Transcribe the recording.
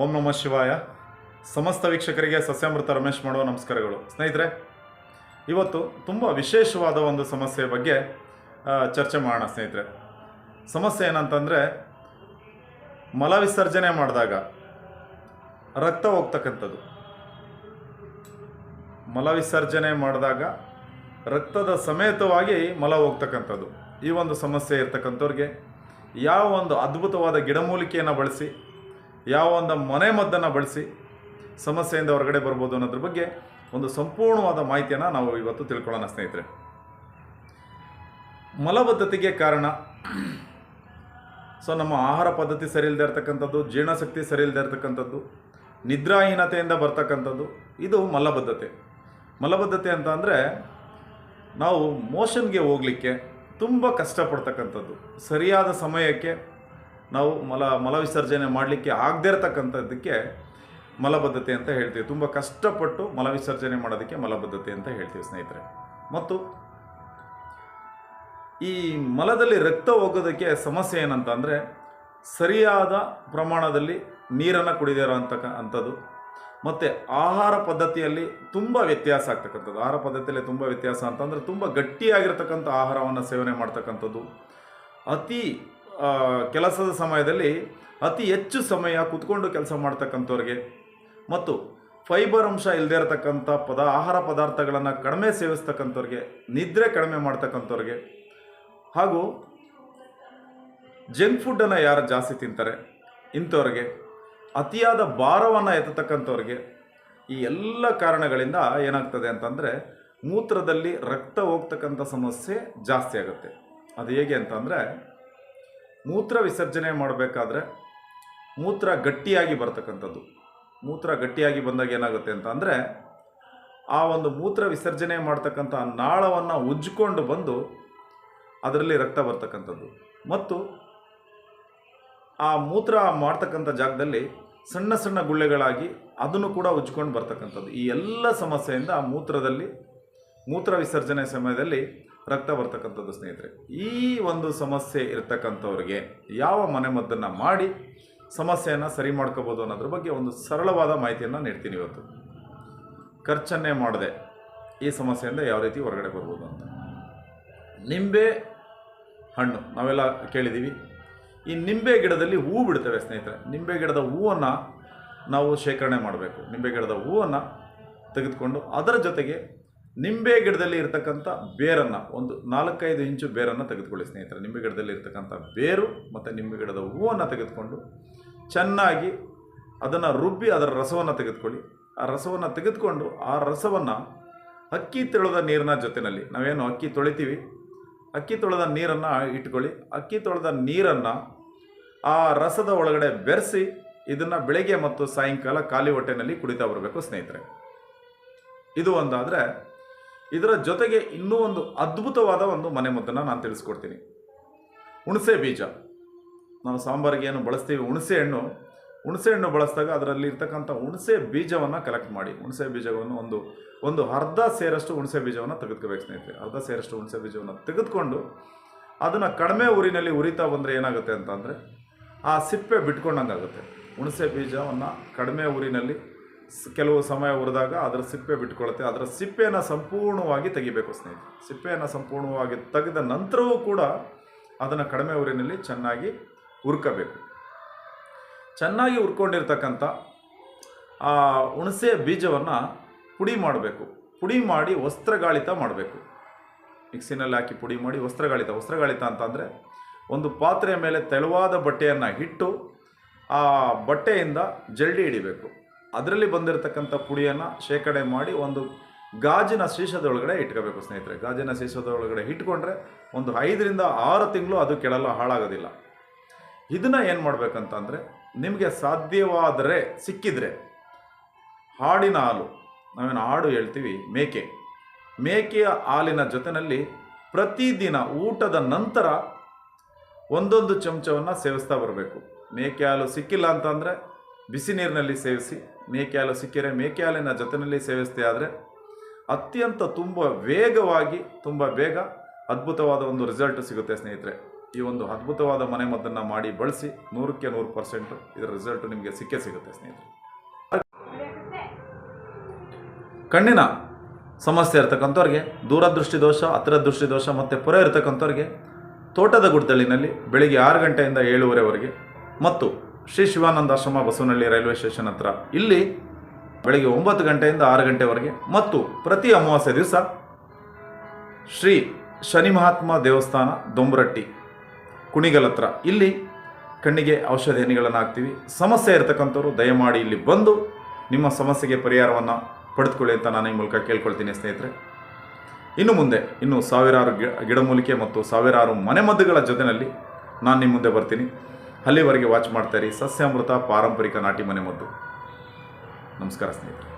ಓಂ ನಮಃ ಶಿವಾಯ. ಸಮಸ್ತ ವೀಕ್ಷಕರಿಗೆ ಸಸ್ಯಾಮೃತ ರಮೇಶ್ ಮಾಡುವ ನಮಸ್ಕಾರಗಳು. ಸ್ನೇಹಿತರೆ, ಇವತ್ತು ತುಂಬ ವಿಶೇಷವಾದ ಒಂದು ಸಮಸ್ಯೆ ಬಗ್ಗೆ ಚರ್ಚೆ ಮಾಡೋಣ ಸ್ನೇಹಿತರೆ. ಸಮಸ್ಯೆ ಏನಂತಂದರೆ, ಮಲ ವಿಸರ್ಜನೆ ಮಾಡಿದಾಗ ರಕ್ತ ಹೋಗ್ತಕ್ಕಂಥದ್ದು. ಮಲ ವಿಸರ್ಜನೆ ಮಾಡಿದಾಗ ರಕ್ತದ ಸಮೇತವಾಗಿ ಮಲ ಹೋಗ್ತಕ್ಕಂಥದ್ದು. ಈ ಒಂದು ಸಮಸ್ಯೆ ಇರ್ತಕ್ಕಂಥವ್ರಿಗೆ ಯಾವ ಒಂದು ಅದ್ಭುತವಾದ ಗಿಡಮೂಲಿಕೆಯನ್ನು ಬಳಸಿ ಯಾವ ಒಂದು ಮನೆ ಮದ್ದನ್ನು ಬಳಸಿ ಸಮಸ್ಯೆಯಿಂದ ಹೊರಗಡೆ ಬರ್ಬೋದು ಅನ್ನೋದ್ರ ಬಗ್ಗೆ ಒಂದು ಸಂಪೂರ್ಣವಾದ ಮಾಹಿತಿಯನ್ನು ನಾವು ಇವತ್ತು ತಿಳ್ಕೊಳ್ಳೋಣ, ಸ್ನೇಹಿತರೆ. ಮಲಬದ್ಧತೆಗೆ ಕಾರಣ, ಸೊ ನಮ್ಮ ಆಹಾರ ಪದ್ಧತಿ ಸರಿ ಇಲ್ಲದೆ ಇರ್ತಕ್ಕಂಥದ್ದು, ಜೀರ್ಣಶಕ್ತಿ ಸರಿ ಇಲ್ಲದೆ ಇರ್ತಕ್ಕಂಥದ್ದು, ನಿದ್ರಾಹೀನತೆಯಿಂದ ಬರ್ತಕ್ಕಂಥದ್ದು, ಇದು ಮಲಬದ್ಧತೆ. ಮಲಬದ್ಧತೆ ಅಂತ ಅಂದರೆ ನಾವು ಮೋಷನ್ಗೆ ಹೋಗಲಿಕ್ಕೆ ತುಂಬ ಕಷ್ಟಪಡ್ತಕ್ಕಂಥದ್ದು. ಸರಿಯಾದ ಸಮಯಕ್ಕೆ ನಾವು ಮಲ ಮಲ ವಿಸರ್ಜನೆ ಮಾಡಲಿಕ್ಕೆ ಆಗದೇ ಇರತಕ್ಕಂಥದ್ದಕ್ಕೆ ಮಲಬದ್ಧತೆ ಅಂತ ಹೇಳ್ತೀವಿ. ತುಂಬ ಕಷ್ಟಪಟ್ಟು ಮಲ ವಿಸರ್ಜನೆ ಮಾಡೋದಕ್ಕೆ ಮಲಬದ್ಧತೆ ಅಂತ ಹೇಳ್ತೀವಿ ಸ್ನೇಹಿತರೆ. ಮತ್ತು ಈ ಮಲದಲ್ಲಿ ರಕ್ತ ಹೋಗೋದಕ್ಕೆ ಸಮಸ್ಯೆ ಏನಂತ ಸರಿಯಾದ ಪ್ರಮಾಣದಲ್ಲಿ ನೀರನ್ನು ಕುಡಿದಿರೋ ಅಂತಕ್ಕ ಅಂಥದ್ದು. ಮತ್ತು ಆಹಾರ ಪದ್ಧತಿಯಲ್ಲಿ ತುಂಬ ವ್ಯತ್ಯಾಸ ಆಗ್ತಕ್ಕಂಥದ್ದು. ಆಹಾರ ಪದ್ಧತಿಯಲ್ಲಿ ತುಂಬ ವ್ಯತ್ಯಾಸ ಅಂತಂದರೆ ತುಂಬ ಗಟ್ಟಿಯಾಗಿರ್ತಕ್ಕಂಥ ಆಹಾರವನ್ನು ಸೇವನೆ ಮಾಡ್ತಕ್ಕಂಥದ್ದು. ಅತಿ ಕೆಲಸದ ಸಮಯದಲ್ಲಿ ಅತಿ ಹೆಚ್ಚು ಸಮಯ ಕುತ್ಕೊಂಡು ಕೆಲಸ ಮಾಡ್ತಕ್ಕಂಥವ್ರಿಗೆ. ಮತ್ತು ಫೈಬರ್ ಅಂಶ ಇಲ್ಲದೇ ಇರತಕ್ಕಂಥ ಪದ, ಆಹಾರ ಪದಾರ್ಥಗಳನ್ನು ಕಡಿಮೆ ಸೇವಿಸ್ತಕ್ಕಂಥವ್ರಿಗೆ, ನಿದ್ರೆ ಕಡಿಮೆ ಮಾಡ್ತಕ್ಕಂಥವ್ರಿಗೆ. ಹಾಗೂ ಜಂಕ್ ಫುಡ್ಡನ್ನು ಯಾರು ಜಾಸ್ತಿ ತಿಂತಾರೆ? ಇಂಥವ್ರಿಗೆ. ಅತಿಯಾದ ಭಾರವನ್ನು ಎತ್ತತಕ್ಕಂಥವ್ರಿಗೆ ಈ ಎಲ್ಲ ಕಾರಣಗಳಿಂದ ಏನಾಗ್ತದೆ ಅಂತಂದರೆ ಮೂತ್ರದಲ್ಲಿ ರಕ್ತ ಹೋಗ್ತಕ್ಕಂಥ ಸಮಸ್ಯೆ ಜಾಸ್ತಿ ಆಗುತ್ತೆ. ಅದು ಹೇಗೆ ಅಂತಂದರೆ ಮೂತ್ರ ವಿಸರ್ಜನೆ ಮಾಡಬೇಕಾದ್ರೆ ಮೂತ್ರ ಗಟ್ಟಿಯಾಗಿ ಬರ್ತಕ್ಕಂಥದ್ದು. ಮೂತ್ರ ಗಟ್ಟಿಯಾಗಿ ಬಂದಾಗ ಏನಾಗುತ್ತೆ ಅಂತ ಅಂದರೆ ಆ ಒಂದು ಮೂತ್ರ ವಿಸರ್ಜನೆ ಮಾಡ್ತಕ್ಕಂಥ ನಾಳವನ್ನು ಉಜ್ಜಿಕೊಂಡು ಬಂದು ಅದರಲ್ಲಿ ರಕ್ತ ಬರ್ತಕ್ಕಂಥದ್ದು. ಮತ್ತು ಆ ಮೂತ್ರ ಮಾಡ್ತಕ್ಕಂಥ ಜಾಗದಲ್ಲಿ ಸಣ್ಣ ಸಣ್ಣ ಗುಳ್ಳೆಗಳಾಗಿ ಅದನ್ನು ಕೂಡ ಉಜ್ಕೊಂಡು ಬರ್ತಕ್ಕಂಥದ್ದು. ಈ ಎಲ್ಲ ಸಮಸ್ಯೆಯಿಂದ ಮೂತ್ರದಲ್ಲಿ ಮೂತ್ರ ವಿಸರ್ಜನೆ ಸಮಯದಲ್ಲಿ ರಕ್ತ ಬರ್ತಕ್ಕಂಥದ್ದು ಸ್ನೇಹಿತರೆ, ಈ ಒಂದು ಸಮಸ್ಯೆ ಇರ್ತಕ್ಕಂಥವ್ರಿಗೆ ಯಾವ ಮನೆಮದ್ದನ್ನು ಮಾಡಿ ಸಮಸ್ಯೆಯನ್ನು ಸರಿ ಮಾಡ್ಕೋಬೋದು ಅನ್ನೋದ್ರ ಬಗ್ಗೆ ಒಂದು ಸರಳವಾದ ಮಾಹಿತಿಯನ್ನು ನೀಡ್ತೀನಿ ಇವತ್ತು. ಖರ್ಚನ್ನೇ ಮಾಡದೆ ಈ ಸಮಸ್ಯೆಯಿಂದ ಯಾವ ರೀತಿ ಹೊರಗಡೆ ಬರ್ಬೋದು ಅಂತ. ನಿಂಬೆ ಹಣ್ಣು, ನಾವೆಲ್ಲ ಕೇಳಿದ್ದೀವಿ. ಈ ನಿಂಬೆ ಗಿಡದಲ್ಲಿ ಹೂ ಬಿಡ್ತವೆ ಸ್ನೇಹಿತರೆ, ನಿಂಬೆ ಗಿಡದ ಹೂವನ್ನು ನಾವು ಶೇಖರಣೆ ಮಾಡಬೇಕು. ನಿಂಬೆ ಗಿಡದ ಹೂವನ್ನು ತೆಗೆದುಕೊಂಡು ಅದರ ಜೊತೆಗೆ ನಿಂಬೆ ಗಿಡದಲ್ಲಿ ಇರತಕ್ಕಂಥ ಬೇರನ್ನು, ಒಂದು ನಾಲ್ಕೈದು ಇಂಚು ಬೇರನ್ನು ತೆಗೆದುಕೊಳ್ಳಿ ಸ್ನೇಹಿತರೆ. ನಿಂಬೆ ಗಿಡದಲ್ಲಿ ಇರತಕ್ಕಂಥ ಬೇರು ಮತ್ತು ನಿಂಬೆ ಗಿಡದ ಹೂವನ್ನು ತೆಗೆದುಕೊಂಡು ಚೆನ್ನಾಗಿ ಅದನ್ನು ರುಬ್ಬಿ ಅದರ ರಸವನ್ನು ತೆಗೆದುಕೊಳ್ಳಿ. ಆ ರಸವನ್ನು ತೆಗೆದುಕೊಂಡು ಆ ರಸವನ್ನು ಅಕ್ಕಿ ತೊಳೆದ ನೀರಿನ ಜೊತೆಯಲ್ಲಿ, ನಾವೇನು ಅಕ್ಕಿ ತೊಳಿತೀವಿ? ಅಕ್ಕಿ ತೊಳೆದ ನೀರನ್ನು ಇಟ್ಕೊಳ್ಳಿ. ಅಕ್ಕಿ ತೊಳೆದ ನೀರನ್ನು ಆ ರಸದ ಒಳಗಡೆ ಬೆರೆಸಿ ಇದನ್ನು ಬೆಳಗ್ಗೆ ಮತ್ತು ಸಾಯಂಕಾಲ ಖಾಲಿ ಹೊಟ್ಟೆನಲ್ಲಿ ಕುಡಿತಾ ಬರಬೇಕು ಸ್ನೇಹಿತರೆ. ಇದು ಒಂದಾದರೆ ಇದರ ಜೊತೆಗೆ ಇನ್ನೂ ಒಂದು ಅದ್ಭುತವಾದ ಒಂದು ಮನೆಮದ್ದನ್ನು ನಾನು ತಿಳಿಸ್ಕೊಡ್ತೀನಿ. ಹುಣಸೆ ಬೀಜ. ನಾವು ಸಾಂಬಾರಿಗೆ ಏನು ಬಳಸ್ತೀವಿ ಹುಣಸೆ ಹಣ್ಣು. ಹುಣಸೆ ಹಣ್ಣು ಬಳಸಿದಾಗ ಅದರಲ್ಲಿ ಇರ್ತಕ್ಕಂಥ ಹುಣಸೆ ಬೀಜವನ್ನು ಕಲೆಕ್ಟ್ ಮಾಡಿ. ಹುಣಸೆ ಬೀಜವನ್ನು ಒಂದು ಒಂದು ಅರ್ಧ ಸೇರಷ್ಟು ಹುಣಸೆ ಬೀಜವನ್ನು ತೆಗೆದುಕೋಬೇಕು ಸ್ನೇಹಿತರೆ. ಅರ್ಧ ಸೇರಷ್ಟು ಹುಣಸೆ ಬೀಜವನ್ನು ತೆಗೆದುಕೊಂಡು ಅದನ್ನು ಕಡಿಮೆ ಊರಿನಲ್ಲಿ ಉರಿತಾ ಬಂದರೆ ಏನಾಗುತ್ತೆ ಅಂತಂದರೆ ಆ ಸಿಪ್ಪೆ ಬಿಟ್ಕೊಂಡಂಗೆ ಆಗುತ್ತೆ ಹುಣಸೆ ಬೀಜವನ್ನು ಕಡಿಮೆ ಊರಿನಲ್ಲಿ ಕೆಲವು ಸಮಯ ಹುರಿದಾಗ ಅದರ ಸಿಪ್ಪೆ ಬಿಟ್ಕೊಳ್ಳುತ್ತೆ. ಅದರ ಸಿಪ್ಪೆಯನ್ನು ಸಂಪೂರ್ಣವಾಗಿ ತೆಗಿಬೇಕು ಸ್ನೇಹಿತರೆ. ಸಿಪ್ಪೆಯನ್ನು ಸಂಪೂರ್ಣವಾಗಿ ತೆಗೆದ ನಂತರವೂ ಕೂಡ ಅದನ್ನು ಕಡಿಮೆ ಊರಿನಲ್ಲಿ ಚೆನ್ನಾಗಿ ಹುರ್ಕೋಬೇಕು. ಚೆನ್ನಾಗಿ ಹುರ್ಕೊಂಡಿರ್ತಕ್ಕಂಥ ಆ ಹುಣಸೆ ಬೀಜವನ್ನು ಪುಡಿ ಮಾಡಬೇಕು. ಪುಡಿ ಮಾಡಿ ವಸ್ತ್ರಗಾಳಿತ ಮಾಡಬೇಕು. ಮಿಕ್ಸಿನಲ್ಲಿ ಹಾಕಿ ಪುಡಿ ಮಾಡಿ ವಸ್ತ್ರಗಾಳಿತ. ವಸ್ತ್ರಗಾಳಿತ ಅಂತಂದರೆ ಒಂದು ಪಾತ್ರೆಯ ಮೇಲೆ ತೆಳುವಾದ ಬಟ್ಟೆಯನ್ನು ಇಟ್ಟು ಆ ಬಟ್ಟೆಯಿಂದ ಜಲ್ಡಿ ಹಿಡಿಬೇಕು. ಅದರಲ್ಲಿ ಬಂದಿರತಕ್ಕಂಥ ಪುಡಿಯನ್ನು ಶೇಖರಣೆ ಮಾಡಿ ಒಂದು ಗಾಜಿನ ಶೀಶದೊಳಗಡೆ ಇಟ್ಕೋಬೇಕು ಸ್ನೇಹಿತರೆ. ಗಾಜಿನ ಶೀಶದೊಳಗಡೆ ಇಟ್ಕೊಂಡ್ರೆ ಒಂದು ಐದರಿಂದ ಆರು ತಿಂಗಳು ಅದು ಕೆಡಲ್ಲ ಹಾಳಾಗೋದಿಲ್ಲ. ಇದನ್ನು ಏನು ಮಾಡಬೇಕಂತಂದರೆ, ನಿಮಗೆ ಸಾಧ್ಯವಾದರೆ, ಸಿಕ್ಕಿದರೆ, ಹಾಡಿನ ಹಾಲು, ನಾವೇನು ಹಾಡು ಹೇಳ್ತೀವಿ, ಮೇಕೆ. ಮೇಕೆಯ ಹಾಲಿನ ಜೊತೆಯಲ್ಲಿ ಪ್ರತಿದಿನ ಊಟದ ನಂತರ ಒಂದೊಂದು ಚಮಚವನ್ನು ಸೇವಿಸ್ತಾ ಬರಬೇಕು. ಮೇಕೆ ಹಾಲು ಸಿಕ್ಕಿಲ್ಲ ಅಂತಂದರೆ ಬಿಸಿ ನೀರಿನಲ್ಲಿ ಸೇವಿಸಿ ಮೇಕೆ ಹಾಲು ಸಿಕ್ಕಿರೆ ಮೇಕೆ ಹಾಲಿನ ಜೊತೆಯಲ್ಲಿ ಸೇವಿಸ್ತೆ ಆದರೆ ಅತ್ಯಂತ ತುಂಬ ವೇಗವಾಗಿ, ತುಂಬ ಬೇಗ ಅದ್ಭುತವಾದ ಒಂದು ರಿಸಲ್ಟ್ ಸಿಗುತ್ತೆ ಸ್ನೇಹಿತರೆ. ಈ ಒಂದು ಅದ್ಭುತವಾದ ಮನೆಮದ್ದನ್ನು ಮಾಡಿ ಬಳಸಿ ನೂರಕ್ಕೆ ನೂರು ಪರ್ಸೆಂಟು ಇದರ ರಿಸಲ್ಟ್ ನಿಮಗೆ ಸಿಕ್ಕೇ ಸಿಗುತ್ತೆ ಸ್ನೇಹಿತರೆ. ಕಣ್ಣಿನ ಸಮಸ್ಯೆ ಇರತಕ್ಕಂಥವ್ರಿಗೆ ದೂರದೃಷ್ಟಿ ದೋಷ ಹತ್ತಿರ ದೃಷ್ಟಿ ದೋಷ ಮತ್ತು ಪೊರೆ ಇರತಕ್ಕಂಥವ್ರಿಗೆ, ತೋಟದ ಗುಡ್ದಳಿನಲ್ಲಿ ಬೆಳಿಗ್ಗೆ ಆರು ಗಂಟೆಯಿಂದ ಏಳುವರೆವರೆಗೆ ಮತ್ತು ಶ್ರೀ ಶಿವಾನಂದ ಆಶ್ರಮ ಬಸವನಹಳ್ಳಿ ರೈಲ್ವೆ ಸ್ಟೇಷನ್ ಹತ್ರ. ಇಲ್ಲಿ ಬೆಳಗ್ಗೆ ಒಂಬತ್ತು ಗಂಟೆಯಿಂದ ಆರು ಗಂಟೆವರೆಗೆ ಮತ್ತು ಪ್ರತಿ ಅಮಾವಾಸ್ಯೆ ದಿವಸ ಶ್ರೀ ಶನಿ ಮಹಾತ್ಮ ದೇವಸ್ಥಾನ ದೊಂಬರಟ್ಟಿ, ಕುಣಿಗಲ್ ಹತ್ರ. ಇಲ್ಲಿ ಕಣ್ಣಿಗೆ ಔಷಧಿ ಹನಿಗಳನ್ನು ಹಾಕ್ತೀವಿ. ಸಮಸ್ಯೆ ಇರತಕ್ಕಂಥವ್ರು ದಯಮಾಡಿ ಇಲ್ಲಿ ಬಂದು ನಿಮ್ಮ ಸಮಸ್ಯೆಗೆ ಪರಿಹಾರವನ್ನು ಪಡೆದುಕೊಳ್ಳಿ ಅಂತ ನಾನು ಈ ಮೂಲಕ ಕೇಳ್ಕೊಳ್ತೀನಿ ಸ್ನೇಹಿತರೆ. ಇನ್ನು ಮುಂದೆ, ಇನ್ನು ಸಾವಿರಾರು ಗಿಡಮೂಲಿಕೆ ಮತ್ತು ಸಾವಿರಾರು ಮನೆಮದ್ದುಗಳ ಜೊತೆಯಲ್ಲಿ ನಾನು ನಿಮ್ಮ ಮುಂದೆ ಬರ್ತೀನಿ. ಅಲ್ಲಿವರೆಗೆ ವಾಚ್ ಮಾಡ್ತಾ ಇರಿ. ಸಸ್ಯಾಮೃತ ಪಾರಂಪರಿಕ ನಾಟಿ ಮನೆಮದ್ದು ನಮಸ್ಕಾರ ಸ್ನೇಹಿತರೆ.